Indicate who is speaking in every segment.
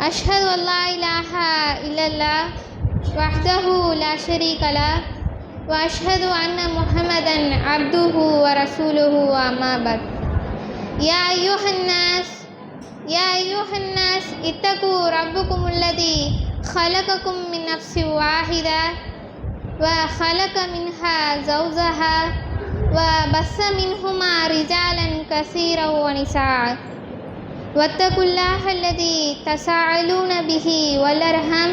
Speaker 1: أشهد أن لا إله إلا الله وحده لا شريك له وأشهد أن محمدا عبده ورسوله وأما بعد. يا أيها الناس يا أيها الناس اتقوا ربكم الذي خلقكم من نفس واحدة وخلق منها زوجها وبث منهما رجالا كثيرا ونساء. واتقوا الله الذي تساءلون به والأرحم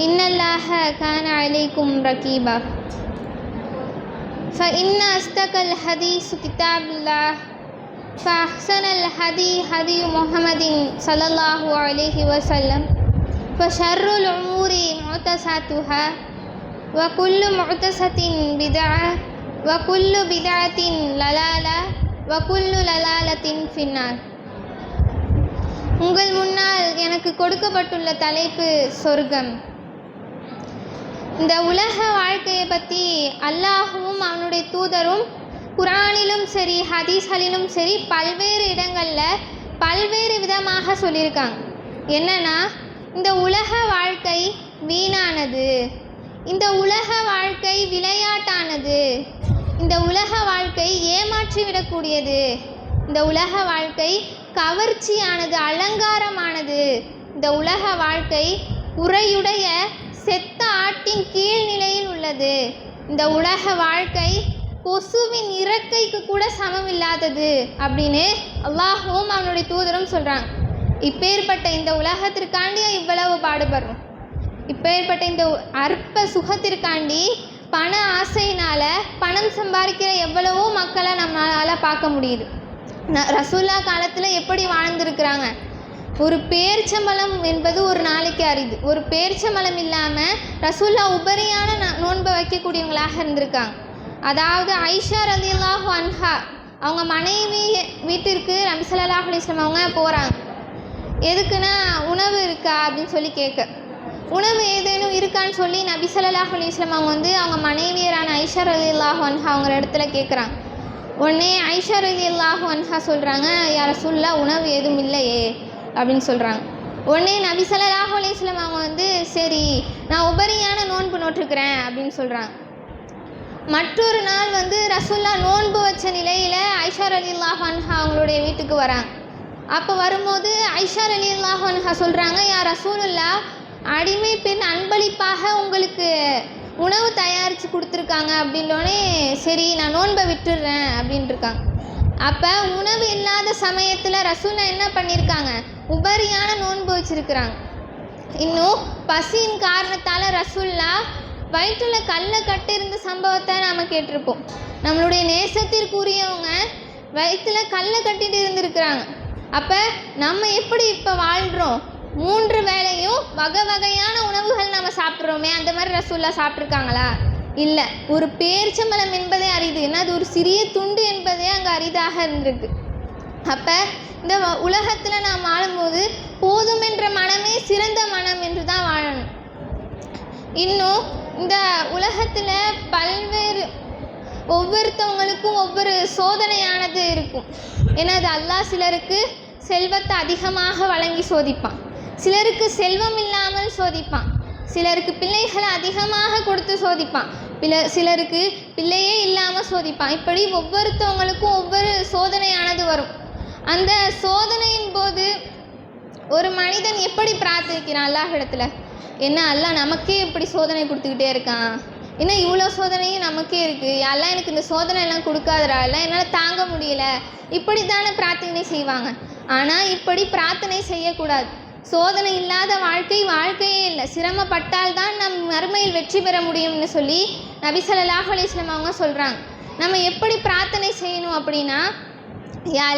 Speaker 1: إن الله كان عليكم رقيبا. فإن أصدق الحديث كتاب الله فأحسن الهدي هدي محمد صلى الله عليه وسلم. فشر الأمور محدثاتها وكل محدثة بدعة وكل بدعة ضلالة وكل ضلالة في النار. உங்கள் முன்னால் எனக்கு கொடுக்கப்பட்டுள்ள தலைப்பு சொர்க்கம். இந்த உலக வாழ்க்கையை பற்றி அல்லாஹுவும் அவனுடைய தூதரும் குரானிலும் சரி ஹதீஸ்களிலும் சரி பல்வேறு இடங்களில் பல்வேறு விதமாக சொல்லியிருக்காங்க. என்னன்னா இந்த உலக வாழ்க்கை வீணானது. இந்த உலக வாழ்க்கை விளையாட்டானது. இந்த உலக வாழ்க்கை ஏமாற்றி விடக்கூடியது இந்த உலக வாழ்க்கை கவர்ச்சியானது அலங்காரமானது. இந்த உலக வாழ்க்கை உரையுடைய செத்த ஆட்டின் கீழ்நிலையில் உள்ளது. இந்த உலக வாழ்க்கை கொசுவின் இறக்கைக்கு கூட சமம் இல்லாதது அப்படின்னு அல்லாஹும் அவனுடைய தூதரும் சொல்கிறாங்க இப்பேற்பட்ட இந்த உலகத்திற்காண்டி இவ்வளவு பாடுபடுறோம். இப்பேற்பட்ட இந்த அற்ப சுகத்திற்காண்டி பண ஆசையினால் பணம் சம்பாதிக்கிற எவ்வளவோ மக்களை நம்மளால் பார்க்க முடியுது. ரசூல்லா காலத்தில் எப்படி வாழ்ந்திருக்கிறாங்க? ஒரு பேர்ச்சம்பழம் என்பது ஒரு நாளைக்கு அரிது. ஒரு பேர்ச்சம்பழம் இல்லாமல் ரசூல்லா உபரியான ந- நோன்பை வைக்கக்கூடியவங்களாக இருந்திருக்காங்க. அதாவது ஐஷா ரலியல்லாஹு அன்ஹா அவங்க மனைவி வீட்டிற்கு ரம்சலாஹ் அலிஸ்லாம் அவங்க போகிறாங்க எதுக்குன்னா உணவு இருக்கா அப்படின்னு சொல்லி கேட்க உணவு ஏதேனும் இருக்கான்னு சொல்லி நபி ஸல்லல்லாஹு அலைஹி அவங்க வந்து அவங்க மனைவியரான ஐஷா ரலியல்லாஹு அன்ஹா அவங்க இடத்துல கேட்குறாங்க உடனே ஐஷா ரலியல்லாஹு அன்ஹா சொல்கிறாங்க யார சொல்ல உணவு எதுவும் இல்லையே அப்படின்னு சொல்கிறாங்க உடனே நபி ஸல்லல்லாஹு அலையம் அவங்க வந்து சரி நான் உபரியான நோன்பு நோட்டிருக்கிறேன் அப்படின்னு சொல்கிறாங்க மற்றொரு நாள் வந்து ரசூல்லா நோன்பு வச்ச நிலையில் ஐஷா ரலியல்லாஹு அன்ஹா அவங்களுடைய வீட்டுக்கு வராங்க. அப்போ வரும்போது ஐஷா ரலியல்லாஹு அன்ஹா சொல்கிறாங்க யார் ரசூலுல்லா அடிமை பெண் அன்பளிப்பாக உங்களுக்கு உணவு தயாரித்து கொடுத்துருக்காங்க அப்படின்னோடனே சரி நான் நோன்பை விட்டுடுறேன் அப்படின்ட்டு இருக்காங்க அப்போ உணவு இல்லாத சமயத்தில் ரசூலா என்ன பண்ணியிருக்காங்க உபரியான நோன்பு வச்சுருக்குறாங்க. இன்னும் பசியின் காரணத்தால் ரசூல்லா வயிற்றில் கல்லை கட்டிருந்த சம்பவத்தை நாம் கேட்டிருப்போம். நம்மளுடைய நேசத்திற்குரியவங்க வயிற்றில் கல்லை கட்டிட்டு இருந்திருக்கிறாங்க. அப்போ நம்ம எப்படி இப்போ வாழ்கிறோம் மூன்று வேளையும் வகை வகையான உணவுகள் நம்ம சாப்பிட்றோமே அந்த மாதிரி ரசூல்லா சாப்பிட்ருக்காங்களா இல்லை. ஒரு பேரிச்சம்பழம் என்பதே அரிது. என்னது? ஒரு சிறிய துண்டு என்பதே அங்கே அரிதாக இருந்திருக்கு. அப்போ இந்த உலகத்தில் நாம் வாழும்போது போதும் என்ற மனமே சிறந்த மனம் என்று தான் வாழணும். இன்னும் இந்த உலகத்தில் பல்வேறு ஒவ்வொருத்தவங்களுக்கும் ஒவ்வொரு சோதனையானது இருக்கும். ஏன்னா அது அல்லாஹ் சிலருக்கு செல்வத்தை அதிகமாக வழங்கி சோதிப்பான். சிலருக்கு செல்வம் இல்லாமல் சோதிப்பான். சிலருக்கு பிள்ளைகளை அதிகமாக கொடுத்து சோதிப்பான். பில சிலருக்கு பிள்ளையே இல்லாமல் சோதிப்பான். இப்படி ஒவ்வொருத்தவங்களுக்கும் ஒவ்வொரு சோதனையானது வரும். அந்த சோதனையின் போது ஒரு மனிதன் எப்படி பிரார்த்திக்கிறான் அல்லாஹ் இடத்துல? என்ன அல்லா நமக்கே இப்படி சோதனை கொடுத்துக்கிட்டே இருக்கான்? என்ன இவ்வளோ சோதனையும் நமக்கே இருக்குது எல்லாம் எனக்கு இந்த சோதனை எல்லாம் கொடுக்காதடா. எல்லாம் என்னால் தாங்க முடியல. இப்படி தானே பிரார்த்தனை செய்வாங்க. ஆனால் இப்படி பிரார்த்தனை செய்யக்கூடாது. சோதனை இல்லாத வாழ்க்கை வாழ்க்கையே இல்லை. சிரமப்பட்டால் தான் நம் மறுமையில் வெற்றி பெற முடியும்னு சொல்லி நபிசல்லாஹ் அலிஸ்லம் அவங்க சொல்கிறாங்க நம்ம எப்படி பிரார்த்தனை செய்யணும் அப்படின்னா யா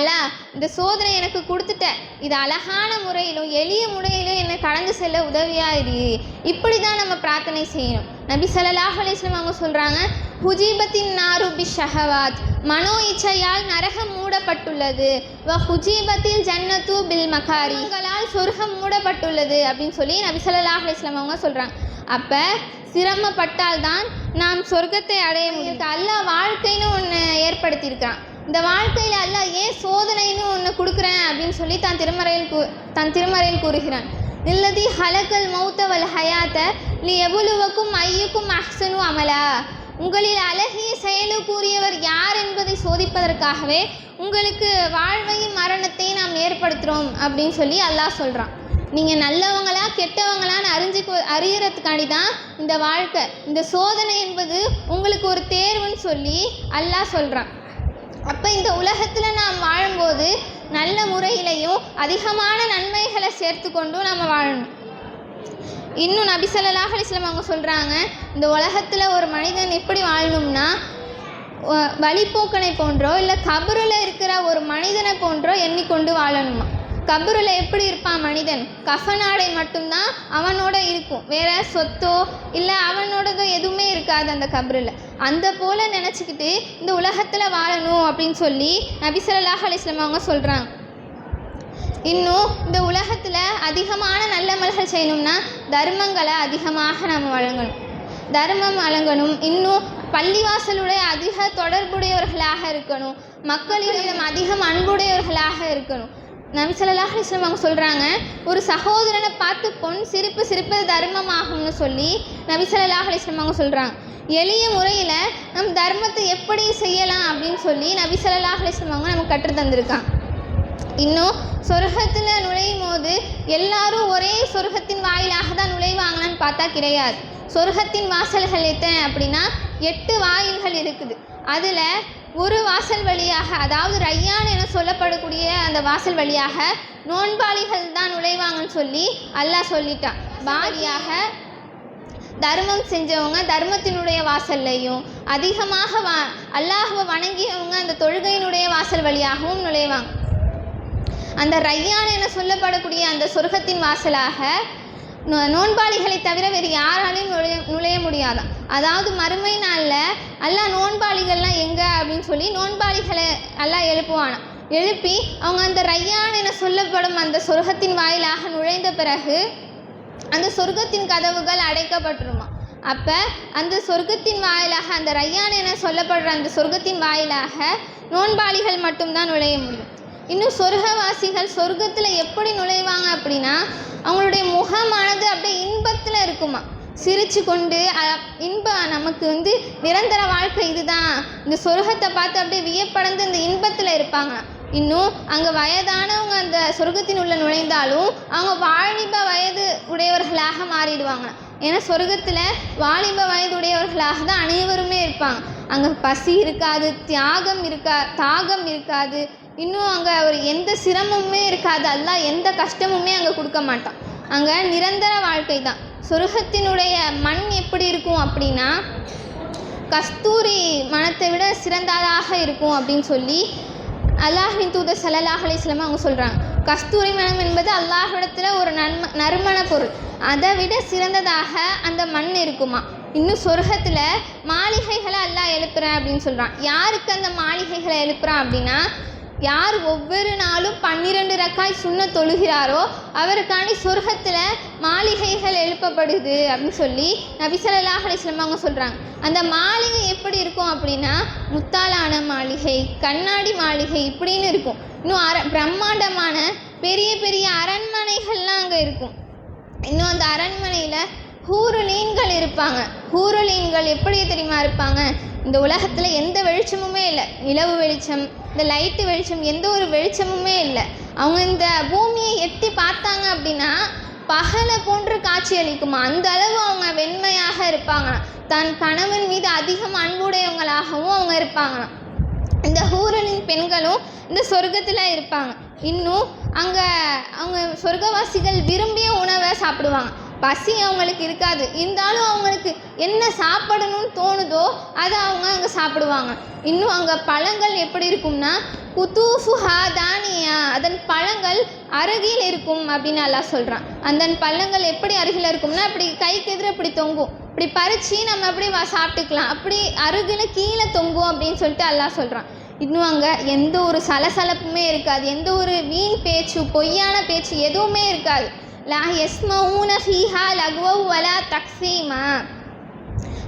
Speaker 1: இந்த சோதனை எனக்கு கொடுத்துட்ட. இது அழகான முறையிலும் எளிய முறையிலும் என்னை கடந்து செல்ல உதவியாக இரு இப்படி தான் நம்ம பிரார்த்தனை செய்யணும். நபி ஸல்லல்லாஹு அலிஸ்லம் அவங்க சொல்கிறாங்க ஹுஜீபத்தின் நாரு பி ஷஹவாத். மனோ இச்சையால் நரகம் மூடப்பட்டுள்ளது. வ ஹுஜீபத்தில் ஜன்னத்து பில் மகாரி. உங்களால் சொர்க்கம் மூடப்பட்டுள்ளது அப்படின்னு சொல்லி நபி ஸல்லல்லாஹு அவங்க சொல்கிறாங்க அப்போ சிரமப்பட்டால்தான் நாம் சொர்க்கத்தை அடைய முடியும். அல்லாஹ் வாழ்க்கைன்னு ஒன்று ஏற்படுத்தியிருக்கான் இந்த வாழ்க்கையில் அல்லாஹ் ஏன் சோதனைன்னு ஒன்று கொடுக்குறேன் அப்படின்னு சொல்லி தான் திருமறையில் கூ தன் திருமறையில் கூறுகிறான். இல்லதி ஹலக்கல் மௌத்த வல் ஹயாத்த நீ எவ்வளவுக்கும் ஐயுக்கும் அஹ்சனு அமலா. உங்களில் அழகிய செயலுக்குரியவர் யார் என்பதை சோதிப்பதற்காகவே உங்களுக்கு வாழ்வையும் மரணத்தையும் நாம் ஏற்படுத்துகிறோம் அப்படின்னு சொல்லி அல்லாஹ் சொல்கிறான் நீங்கள் நல்லவங்களா கெட்டவங்களான்னு அறிஞ்சுக்கு அறியறதுக்காண்டி தான் இந்த வாழ்க்கை. இந்த சோதனை என்பது உங்களுக்கு ஒரு தேர்வுன்னு சொல்லி அல்லாஹ் சொல்கிறான் அப்போ இந்த உலகத்தில் நாம் வாழும்போது நல்ல முறையிலையும் அதிகமான நன்மைகளை சேர்த்து கொண்டும் நம்ம வாழணும். இன்னும் நபி ஸல்லல்லாஹு அவங்க சொல்கிறாங்க இந்த உலகத்தில் ஒரு மனிதன் எப்படி வாழணும்னா வ- வழிப்போக்கனை போன்றோ இல்லை கபரில் இருக்கிற ஒரு மனிதனை போன்றோ எண்ணிக்கொண்டு வாழணுமா? கபரில் எப்படி இருப்பான் மனிதன்? கஃனாடை மட்டும்தான் அவனோட இருக்கும். வேற சொத்தோ இல்லை அவனோடதோ எதுவுமே இருக்காது அந்த கபரில். அந்த போல் நினச்சிக்கிட்டு இந்த உலகத்தில் வாழணும் அப்படின்னு சொல்லி நபிசல்லாஹ் அலிஸ்லாம் அவங்க சொல்கிறாங்க இன்னும் இந்த உலகத்தில் அதிகமான நல்லமல்கள் செய்யணும்னா தர்மங்களை அதிகமாக நம்ம வழங்கணும். தர்மம் வழங்கணும். இன்னும் பள்ளிவாசலுடைய அதிக தொடர்புடையவர்களாக இருக்கணும். மக்களிடம் அதிகம் அன்புடையவர்களாக இருக்கணும். நபி ஸல்லல்லாஹு அவங்க சொல்கிறாங்க ஒரு சகோதரனை பார்த்து பொன் சிரிப்பு சிரிப்பது தர்மமாகும்னு சொல்லி நபி அவங்க சொல்கிறாங்க எளிய முறையில் நம் தர்மத்தை எப்படி செய்யலாம் அப்படின்னு சொல்லி நபி ஸல்லல்லாஹு அவங்க நமக்கு கற்று தந்திருக்காங்க இன்னும் சொர்க்கத்தில் நுழையும் போது எல்லாரும் ஒரே சொர்க்கத்தின் வாயிலாக தான் நுழைவாங்களான்னு பார்த்தா கிடையாது. சொர்க்கத்தின் வாசல்கள் எத்தனை அப்படின்னா எட்டு வாயில்கள் இருக்குது. அதில் ஒரு வாசல் வழியாக அதாவது ரையான் என சொல்லப்படக்கூடிய அந்த வாசல் வழியாக நோன்பாளிகள் தான் நுழைவாங்கன்னு சொல்லி அல்லாஹ் சொல்லிட்டான். பாரியாக தர்மம் செஞ்சவங்க தர்மத்தினுடைய வாசல்லையும் அதிகமாக வா அல்லாஹுவை வணங்கியவங்க அந்த தொழுகையினுடைய வாசல் வழியாகவும் நுழைவாங்க. அந்த ரையான் என சொல்லப்படக்கூடிய அந்த சொர்க்கத்தின் வாசலாக நோ- நோன்பாளிகளை தவிர வேறு யாராலையும் நுழைய நுழைய முடியாதாம் அதாவது மறுமை நாளில் எல்லாம் நோன்பாளிகள்லாம் எங்கே? அப்படின்னு சொல்லி நோன்பாளிகளை எல்லாம் எழுப்புவானாம் எழுப்பி அவங்க அந்த ரையான் என சொல்லப்படும் அந்த சொர்க்கத்தின் வாயிலாக நுழைந்த பிறகு அந்த சொர்க்கத்தின் கதவுகள் அடைக்கப்பட்டுருமா. அப்போ அந்த சொர்க்கத்தின் வாயிலாக அந்த ரையான் என சொல்லப்படுற அந்த சொர்க்கத்தின் வாயிலாக நோன்பாளிகள் மட்டும்தான் நுழைய முடியும். இன்னும் சொர்க்கவாசிகள் சொர்க்கத்தில் எப்படி நுழைவாங்க அப்படின்னா அவங்களுடைய முகமானது அப்படியே இன்பத்தில் இருக்குமா? சிரிச்சு கொண்டு இன்ப நமக்கு வந்து நிரந்தர வாழ்க்கை இதுதான். இந்த சொர்க்கத்தை பார்த்து அப்படியே வியப்படைந்து இந்த இன்பத்தில் இருப்பாங்க. இன்னும் அங்கே வயதானவங்க அந்த சொர்க்கத்தின் உள்ள நுழைந்தாலும் அவங்க வாலிப வயது உடையவர்களாக மாறிடுவாங்க. ஏன்னா சொர்க்கத்தில் வாலிப வயது உடையவர்களாக தான் அனைவருமே இருப்பாங்க. அங்கே பசி இருக்காது தியாகம் இருக்கா தாகம் இருக்காது இன்னும் அங்கே ஒரு எந்த சிரமமுமே இருக்காது. அல்லாஹ் எந்த கஷ்டமுமே அங்கே கொடுக்க மாட்டான். அங்கே நிரந்தர வாழ்க்கை தான். சொர்க்கத்தினுடைய மண் எப்படி இருக்கும் அப்படின்னா கஸ்தூரி மனத்தை விட சிறந்ததாக இருக்கும் அப்படின்னு சொல்லி அல்லாஹின் தூதர் ஸல்லல்லாஹு அலைஹி அவங்க சொல்கிறாங்க கஸ்தூரி மனம் என்பது அல்லாஹிடத்தில் ஒரு நன்ம நறுமண பொருள். அதை விட சிறந்ததாக அந்த மண் இருக்குமா? இன்னும் சொர்க்கத்தில் மாளிகைகளை அல்லாஹ் எழுப்புறேன் அப்படின்னு சொல்கிறான் யாருக்கு அந்த மாளிகைகளை எழுப்புறான் அப்படின்னா யார் ஒவ்வொரு நாளும் பன்னிரண்டு ரக்காய் சுண்ண தொழுகிறாரோ அவருக்காண்டி சொர்க்கத்தில் மாளிகைகள் எழுப்பப்படுது அப்படின்னு சொல்லி நபி ஸல்லல்லாஹு அவங்க சொல்கிறாங்க அந்த மாளிகை எப்படி இருக்கும் அப்படின்னா முத்தாலான மாளிகை கண்ணாடி மாளிகை இப்படின்னு இருக்கும். இன்னும் அர பிரம்மாண்டமான பெரிய பெரிய அரண்மனைகள்லாம் அங்கே இருக்கும். இன்னும் அந்த அரண்மனையில் ஹூருலீன்கள் இருப்பாங்க. ஹூருலீன்கள் எப்படி தெரியுமா இருப்பாங்க? இந்த உலகத்தில் எந்த வெளிச்சமுமே இல்லை. நிலவு வெளிச்சம் இந்த லைட்டு வெளிச்சம் எந்த ஒரு வெளிச்சமுமே இல்லை. அவங்க இந்த பூமியை எட்டி பார்த்தாங்க அப்படின்னா பகலை போன்று காட்சி அளிக்குமா? அந்த அளவு அவங்க வெண்மையாக இருப்பாங்களாம். தன் கணவன் மீது அதிகம் அன்புடையவங்களாகவும் அவங்க இருப்பாங்களாம். இந்த ஹூரலின் பெண்களும் இந்த சொர்க்கத்தில் இருப்பாங்க. இன்னும் அங்கே அவங்க சொர்க்கவாசிகள் விரும்பிய உணவை சாப்பிடுவாங்க. பசி அவங்களுக்கு இருக்காது. இருந்தாலும் அவங்களுக்கு என்ன சாப்பிடணும்னு தோணுதோ அதை அவங்க அங்கே சாப்பிடுவாங்க. இன்னும் அங்கே பழங்கள் எப்படி இருக்கும்னா குத்தூஃபுஹா தானியா அதன் பழங்கள் அருகில் இருக்கும் அப்படின்னு எல்லாம் சொல்கிறான் அந்த பழங்கள் எப்படி அருகில் இருக்கும்னா இப்படி கைக்கு எதிர இப்படி தொங்கும். இப்படி பறித்து நம்ம அப்படி சாப்பிட்டுக்கலாம். அப்படி அருகில் கீழே தொங்கும் அப்படின்னு சொல்லிட்டு அல்லாஹ் சொல்கிறான் இன்னும் அங்கே எந்த ஒரு சலசலப்புமே இருக்காது. எந்த ஒரு வீண் பேச்சு பொய்யான பேச்சு எதுவுமே இருக்காது. லா எஸ்மவுன ஃபீஹா லகுவவ் வலா தக்ஸீமா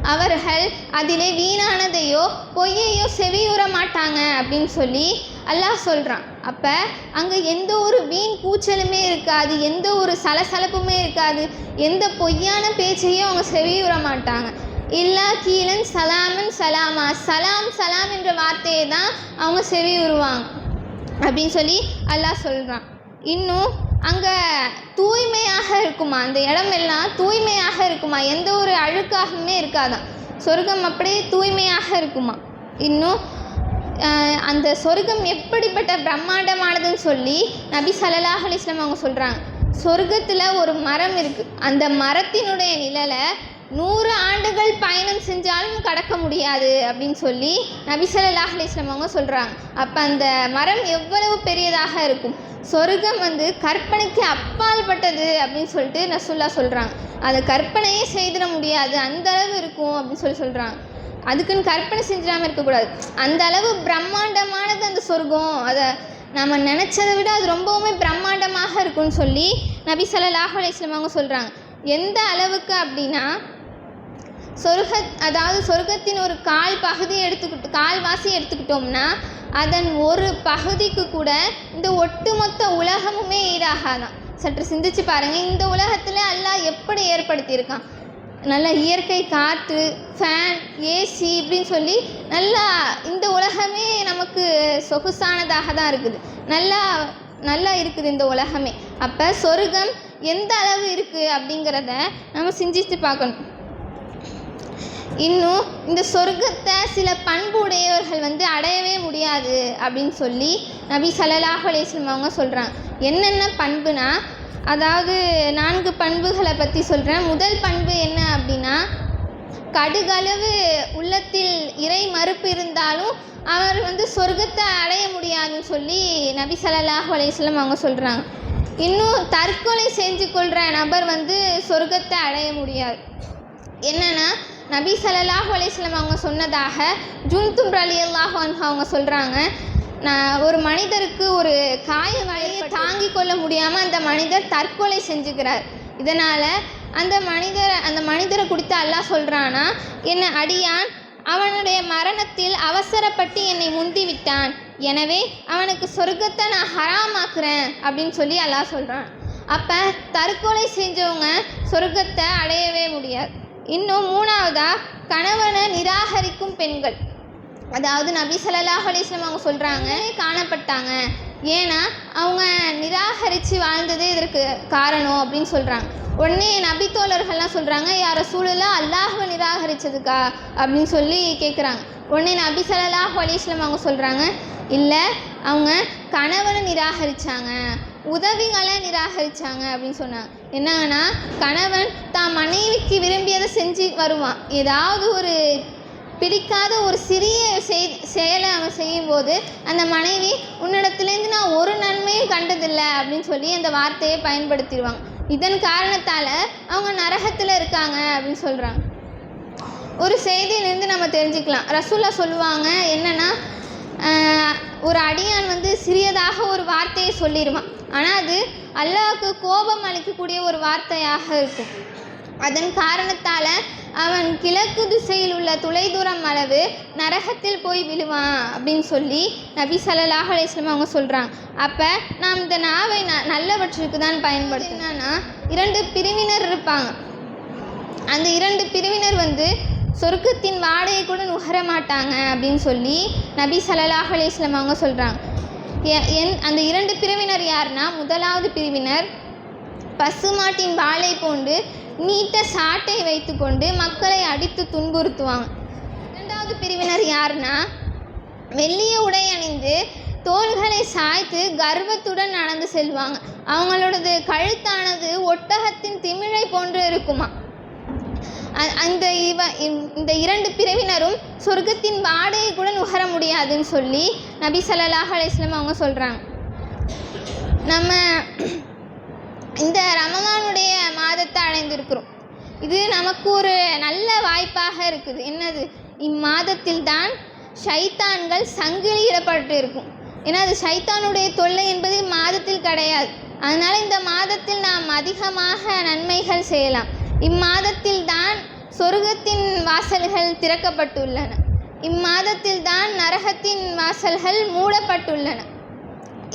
Speaker 1: அவர்கள் அதிலே வீணானதையோ பொய்யையோ செவியுற மாட்டாங்க அப்படின்னு சொல்லி அல்லாஹ் சொல்கிறான் அப்போ அங்கே எந்த ஒரு வீண் கூச்சலுமே இருக்காது எந்த ஒரு சலசலப்புமே இருக்காது எந்த பொய்யான பேச்சையும் அவங்க செவியுற மாட்டாங்க. இல்லா கீழன் சலாமன் சலாமா சலாம் சலாம் என்ற வார்த்தையை தான் அவங்க செவியுறுவாங்க அப்படின்னு சொல்லி அல்லாஹ் சொல்கிறான் இன்னும் அங்கே தூய்மையாக இருக்குமா? அந்த இடமெல்லாம் தூய்மையாக இருக்குமா? எந்த ஒரு அழுக்காகவுமே இருக்காதாம் சொர்க்கம் அப்படியே தூய்மையாக இருக்குமா? இன்னும் அந்த சொர்க்கம் எப்படிப்பட்ட பிரம்மாண்டமானதுன்னு சொல்லி நபி ஸல்லல்லாஹு அலிஸ்லாம் அவங்க சொல்கிறாங்க சொர்க்கத்தில் ஒரு மரம் இருக்குது அந்த மரத்தினுடைய நிழலை நூறு ஆண்டுகள் பயணம் செஞ்சாலும் கடக்க முடியாது அப்படின்னு சொல்லி நபிசல்லாஹ் ஸல்லல்லாஹு அவங்க சொல்கிறாங்க அப்போ அந்த மரம் எவ்வளவு பெரியதாக இருக்கும்? சொர்க்கம் வந்து கற்பனைக்கு அப்பால்பட்டது அப்படின்னு சொல்லிட்டு நசுல்லா சொல்கிறாங்க அதை கற்பனையே செய்திட முடியாது அந்த அளவு இருக்கும் அப்படின்னு சொல்லி சொல்கிறாங்க அதுக்குன்னு கற்பனை செஞ்சிடாமல் இருக்கக்கூடாது. அந்த அளவு பிரம்மாண்டமானது அந்த சொர்க்கம். அதை நம்ம நினச்சதை விட அது ரொம்பவுமே பிரம்மாண்டமாக இருக்கும்னு சொல்லி நபி ஸல்லல்லாஹு அவங்க சொல்கிறாங்க எந்த அளவுக்கு அப்படின்னா சொர்க்க அதாவது சொர்க்கத்தின் ஒரு கால் பகுதி எடுத்துக்கிட்டு கால்வாசி எடுத்துக்கிட்டோம்னா அதன் ஒரு பகுதிக்கு கூட இந்த ஒட்டுமொத்த உலகமுமே ஈடாகாதான் சற்று சிந்திச்சு பாருங்கள் இந்த உலகத்தில் எல்லாம் எப்படி ஏற்படுத்தியிருக்கான்? நல்ல இயற்கை காற்று ஃபேன் ஏசி இப்படின்னு சொல்லி நல்லா இந்த உலகமே நமக்கு சொகுசானதாக தான் இருக்குது. நல்லா நல்லா இருக்குது இந்த உலகமே. அப்போ சொர்க்கம் எந்த அளவு இருக்குது அப்படிங்கிறத நம்ம சிந்திச்சு பார்க்கணும். இன்னும் இந்த சொர்க்கத்தை சில பண்பு உடையவர்கள் வந்து அடையவே முடியாது அப்படின்னு சொல்லி நபி ஸல்லல்லாஹு அலைஹி அவங்க சொல்கிறாங்க என்னென்ன பண்புனா அதாவது நான்கு பண்புகளை பற்றி சொல்கிறேன் முதல் பண்பு என்ன அப்படின்னா கடுகளவு உள்ளத்தில் இறை மறுப்பு இருந்தாலும் அவர் வந்து சொர்க்கத்தை அடைய முடியாதுன்னு சொல்லி நபி ஸல்லல்லாஹு அலையம் அவங்க சொல்கிறாங்க இன்னும் தற்கொலை செஞ்சு கொள்கிற நபர் வந்து சொர்க்கத்தை அடைய முடியாது. என்னென்னா நபி ஸல்லல்லாஹு அலைஹி வஸல்லம் அவங்க சொன்னதாக ஜுன்தும் ரலியல்லாஹு அன்ஹு அவங்க சொல்கிறாங்க நான் ஒரு மனிதருக்கு ஒரு காயங்களை தாங்கிக் கொள்ள முடியாமல் அந்த மனிதர் தற்கொலை செஞ்சுக்கிறார். இதனால் அந்த மனிதர் அந்த மனிதரை குறித்து அல்லாஹ் சொல்கிறானா என்ன அடியான் அவனுடைய மரணத்தில் அவசரப்பட்டு என்னை முந்தி விட்டான். எனவே அவனுக்கு சொர்க்கத்தை நான் ஹராமாக்குறேன் அப்படின்னு சொல்லி அல்லாஹ் சொல்கிறான் அப்போ தற்கொலை செஞ்சவங்க சொர்க்கத்தை அடையவே முடியாது. இன்னும் மூணாவதா கணவனை நிராகரிக்கும் பெண்கள். அதாவது நபி ஸல்லல்லாஹு அலிஸ்லம் அவங்க சொல்கிறாங்க காணப்பட்டாங்க. ஏன்னா அவங்க நிராகரித்து வாழ்ந்ததே இதற்கு காரணம் அப்படின்னு சொல்கிறாங்க உடனே நபி தோழர்கள்லாம் சொல்கிறாங்க யார சூழலாக அல்லாஹுவை நிராகரித்ததுக்கா அப்படின்னு சொல்லி கேட்குறாங்க உடனே நபி ஸல்லல்லாஹு அலிஸ்லம் அவங்க சொல்கிறாங்க இல்லை அவங்க கணவனை நிராகரித்தாங்க உதவிகளை நிராகரித்தாங்க அப்படின்னு சொன்னாங்க. என்னன்னா கணவன் தான் மனைவிக்கு விரும்பியதை செஞ்சு வருவான். ஏதாவது ஒரு பிடிக்காத ஒரு சிறிய செய் செயலை அவன் செய்யும்போது அந்த மனைவி உன்னிடத்துலேருந்து நான் ஒரு நன்மையும் கண்டதில்லை அப்படின்னு சொல்லி அந்த வார்த்தையை பயன்படுத்திடுவாங்க. இதன் காரணத்தால் அவங்க நரகத்தில் இருக்காங்க அப்படின்னு சொல்கிறாங்க ஒரு செய்தியிலேருந்து நம்ம தெரிஞ்சுக்கலாம். ரசூலா சொல்லுவாங்க என்னென்னா ஒரு அடியான் வந்து சிறியதாக ஒரு வார்த்தையை சொல்லிடுவான். ஆனால் அது அல்லாவுக்கு கோபம் அளிக்கக்கூடிய ஒரு வார்த்தையாக இருக்கும். அதன் காரணத்தால் அவன் கிழக்கு திசையில் உள்ள தொலைதூரம் அளவு நரகத்தில் போய் விழுவான் அப்படின்னு சொல்லி நபி சல்லாஹ் அலைஹி அவங்க சொல்கிறாங்க அப்போ நாம் இந்த நாவை ந நல்லவற்றுக்கு தான் பயன்படுத்தினா இரண்டு பிரிவினர் இருப்பாங்க. அந்த இரண்டு பிரிவினர் வந்து சொர்க்கத்தின் வாடையை கூட நுகர மாட்டாங்க அப்படின்னு சொல்லி நபி சல்லாஹ் அலைஹி அவங்க சொல்கிறாங்க என் அந்த இரண்டு பிரிவினர் யாருன்னா முதலாவது பிரிவினர் பசுமாட்டின் வாளை போன்று நீட்ட சாட்டை வைத்துக்கொண்டு மக்களை அடித்து துன்புறுத்துவாங்க இரண்டாவது பிரிவினர் யாருன்னா வெள்ளிய உடை அணிந்து தோள்களை சாய்த்து கர்வத்துடன் நடந்து செல்வாங்க அவங்களோடது கழுத்தானது ஒட்டகத்தின் திமிழை போன்று இருக்குமா. அ- அந்த இவ இந்த இரண்டு பிரிவினரும் சொர்க்கத்தின் வாடையை கூட நுகர முடியாதுன்னு சொல்லி நபி சல்லாஹ் அலைஹி அவங்க சொல்கிறாங்க நம்ம இந்த ரமலானுடைய மாதத்தை அடைந்திருக்கிறோம். இது நமக்கு ஒரு நல்ல வாய்ப்பாக இருக்குது. என்னது? இம்மாதத்தில் தான் ஷைத்தான்கள் சங்கிலியிடப்பட்டு இருக்கும். ஏன்னா அது ஷைத்தானுடைய தொல்லை என்பது மாதத்தில் கிடையாது. அதனால் இந்த மாதத்தில் நாம் அதிகமாக நன்மைகள் செய்யலாம். இம்மாதத்தில் தான் சொர்க்கத்தின் வாசல்கள் திறக்கப்பட்டுள்ளன. இம்மாதத்தில்தான் நரகத்தின் வாசல்கள் மூடப்பட்டுள்ளன.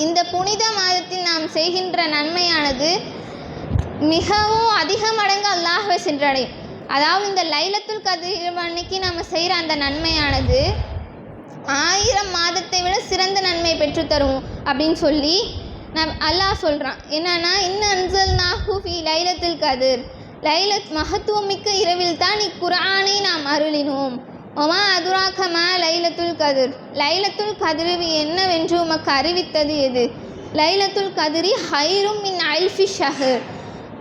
Speaker 1: இந்த புனித மாதத்தில் நாம் செய்கின்ற நன்மையானது மிகவும் அதிக மடங்கு அல்லாஹ்வை சென்றடையும். அதாவது இந்த லைலத்துல் கதிர் அன்னைக்கு நாம் செய்கிற அந்த நன்மையானது ஆயிரம் மாதத்தை விட சிறந்த நன்மை பெற்று தரும் அப்படின்னு சொல்லி நம் அல்லாஹ் சொல்கிறான் என்னன்னா இன்னும் அன்சல் நாஹூ ஃபி லைலத்துல் கதிர். லைலத் மகத்துவமிக்க இரவில் தான் இக்குரானை நாம் அருளினோம். ஒமா அதுராக்கமா லைலத்துல் கதிர். லைலத்துல் கதிரவி என்னவென்று உமக்கு அறிவித்தது எது? லைலத்துல் கதிரி ஹைரும் மின் அல்ஃபி ஷஹர்.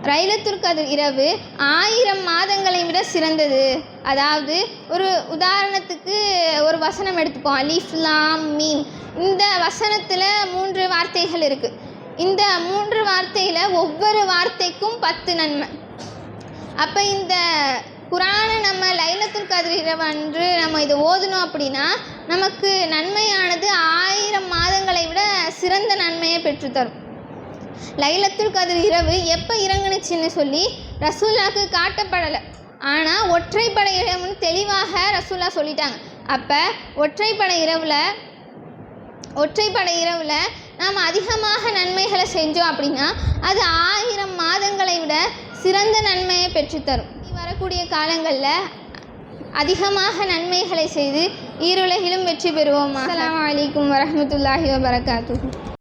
Speaker 1: லைலத்துல் கதிர் இரவு ஆயிரம் மாதங்களை விட சிறந்தது. அதாவது ஒரு உதாரணத்துக்கு ஒரு வசனம் எடுத்துப்போம். அலிஃப்லாம் மீம். இந்த வசனத்தில் மூன்று வார்த்தைகள் இருக்குது இந்த மூன்று வார்த்தையில் ஒவ்வொரு வார்த்தைக்கும் பத்து நன்மை. அப்போ இந்த குரானை நம்ம லைலத்துல் கதிர் இரவு அன்று நம்ம இதை ஓதுனோம் அப்படின்னா நமக்கு நன்மையானது ஆயிரம் மாதங்களை விட சிறந்த நன்மையை பெற்றுத்தரும். லைலத்துல் கதிர் இரவு எப்போ இறங்குனுச்சுன்னு சொல்லி ரசூல்லாக்கு காட்டப்படலை. ஆனால் ஒற்றைப்படை இரவுன்னு தெளிவாக ரசூல்லா சொல்லிட்டாங்க. அப்போ ஒற்றைப்படை இரவில் ஒற்றைப்படை இரவில் நாம் அதிகமாக நன்மைகளை செஞ்சோம் அப்படின்னா அது ஆயிரம் மாதங்களை விட சிறந்த நன்மையை பெற்றுத்தரும். வரக்கூடிய காலங்களில் அதிகமாக நன்மைகளை செய்து ஈருலகிலும் வெற்றி பெறுவோம் அஸ்ஸலாமு வலைக்கம் வரமத்துல்லாஹி வபரகாத்துஹு.